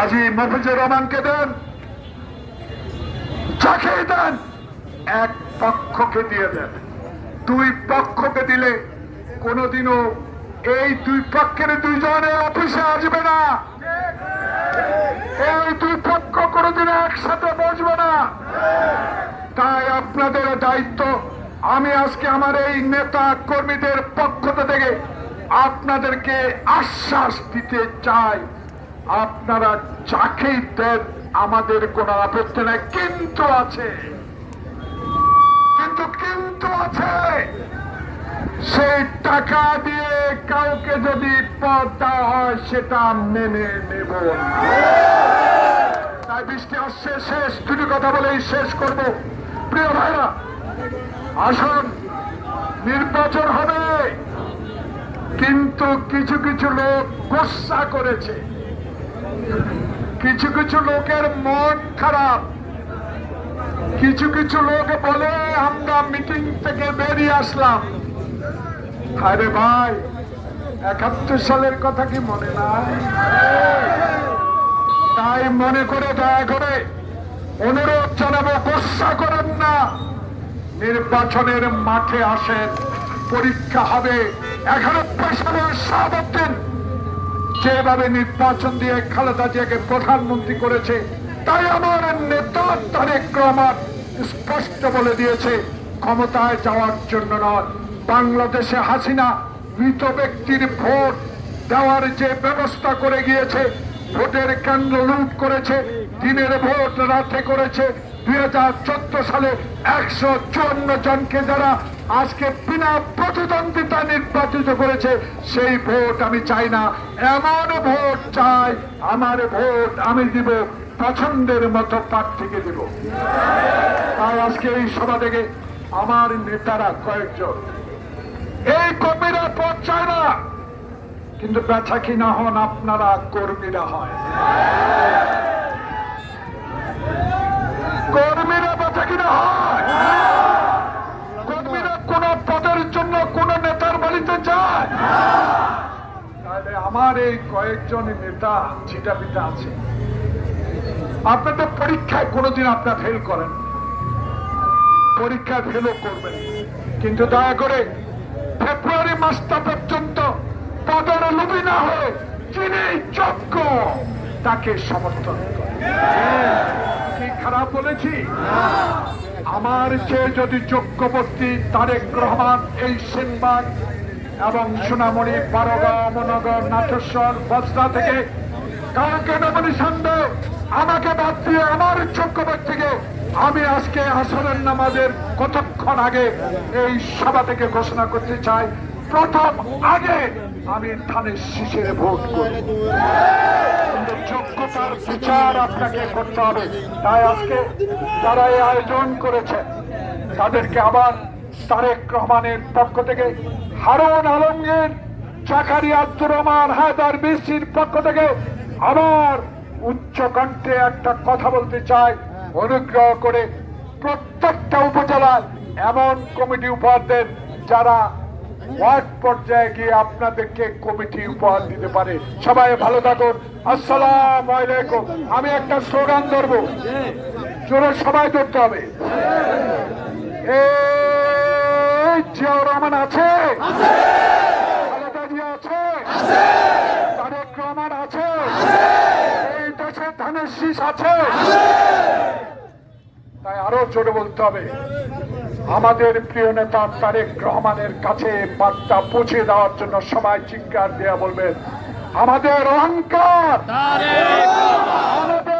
কাজী মফিজুর রহমানকে দেন, যাকেই দেন, এক পক্ষকে দিয়ে দেন। দুই পক্ষকে দিলে এই দুই পক্ষের দুইজনে অফিসে আসবে না। এই দুই পক্ষ কোনোদিন একসাথে বসবে না। তাই আপনাদের দায়িত্ব, আমি আজকে আমার এই নেতা কর্মীদের পক্ষ থেকে আপনাদেরকে আশ্বাস দিতে চাই। আপনারা যাকেই দেন, আমাদের কোনো আপত্তি নাই। কিন্তু আছে। কিন্তু কিন্তু আছে। সেই টাকা দিয়ে কাউকে যদি পদ দেওয়া হয়, সেটা মেনে নেব তাই বৃষ্টি আসছে, শেষ। দুটি কথা বলেই শেষ করব। প্রিয় ভাইরা, আসুন। নির্বাচন হবে। কিন্তু কিছু কিছু লোক গোসা করেছে। কিছু কিছু লোকের মন খারাপ। কিছু কিছু লোক বলে, আমরা মিটিং থেকে বেরিয়ে আসলাম। আরে ভাই, একাত্তর সালের কথা কি মনে নাই? তাই মনে করে দয়া করে অনুরোধ জানাব, গোসা করেন না। নির্বাচনের মাঠে আসেন, পরীক্ষা হবে, এগারো পেশাবের সাহাবদ্দিন যেভাবে নির্বাচন দিয়ে খালেদা জিয়াকে প্রধানমন্ত্রী করেছে, তাই আমার নেতা তারেক রহমান স্পষ্ট বলে দিয়েছে, ক্ষমতায় যাওয়ার জন্য নয়। বাংলাদেশে হাসিনা মৃত ব্যক্তির ভোট দেওয়ার যে ব্যবস্থা করে গিয়েছে, ভোটের কেন্দ্র লুট করেছে, দিনের ভোট রাতে করেছে দুই হাজার চোদ্দ সালে একশো চুয়ান্ন জনকে যারা আজকে বিনা প্রতিদ্বন্দ্বিতা নির্বাচিত করেছে, সেই ভোট আমি চাই না। এমন ভোট চাই, আমার ভোট আমি দিব, পছন্দের মতো প্রার্থীকে দিব। তাই আজকে এই সভা থেকে আমার নেতারা কয়েকজন, এই কর্মীরা পথ চায় না, কিন্তু বেচা কিনা হন আপনারা কর্মীরা হয় কর্মীরা কিনা কর্মীরা কোন পদের জন্য কোন নেতার বাড়িতে যায় তাহলে আমার এই কয়েকজন নেতা ছিটা পিটা আছে আপনাদের পরীক্ষায় কোনোদিন আপনার ফেল করেন পরীক্ষায় ফেলও করবেন কিন্তু দয়া করে ফেব্রুয়ারি মাসটা পর্যন্ত পদের লোভী না হয়ে যিনি যোগ্য তাকে সমর্থন করে। কি খারাপ বলেছি? আমার চেয়ে যদি যোগ্যবর্তী তারেক রহমান, এই সিনবাগ এবং সোনামণি, বারগা মনগর নাটেশ্বর বজরা থেকে কাউকে নমিনেশন দেয় আমাকে বাদ দিয়ে আমার যোগ্যবর্তীকে আমি আজকে আসরের নামাজের কতক্ষণ আগে এই সভা থেকে ঘোষণা করতে চাই। প্রথম আগে আমি ধানের শীষের ভোট করি। যোগ্যতার বিচার আপনাকে করতে হবে। তাই আজকে যারা এই আয়োজন করেছে, তাদেরকে আবার তারেক রহমানের পক্ষ থেকে, হারুন আলমগীর জাকারি আব্দুর রহমান, হায়দার বিসির পক্ষ থেকে আবার উচ্চ কণ্ঠে একটা কথা বলতে চাই, অনুগ্রহ করে প্রত্যেকটা উপজেলায় এমন কমিটি উপহার দেন যারা ওয়ার্ড পর্যায়ে গিয়ে আপনাদেরকে কমিটি উপহার দিতে পারে। সবাই ভালো থাকুন। আসসালাম আলাইকুম। আমি একটা স্লোগান ধরবো। জোরে সবাই ধরতে হবে। জিয়াউর রহমান আছে? আছে? ধানের আছে? তাই আরও জোরে বলতে হবে। আমাদের প্রিয় নেতা তারেক রহমানের কাছে বার্তা পৌঁছে দেওয়ার জন্য সবাই চিৎকার দেওয়া বলবেন আমাদের অহংকার! আমাদের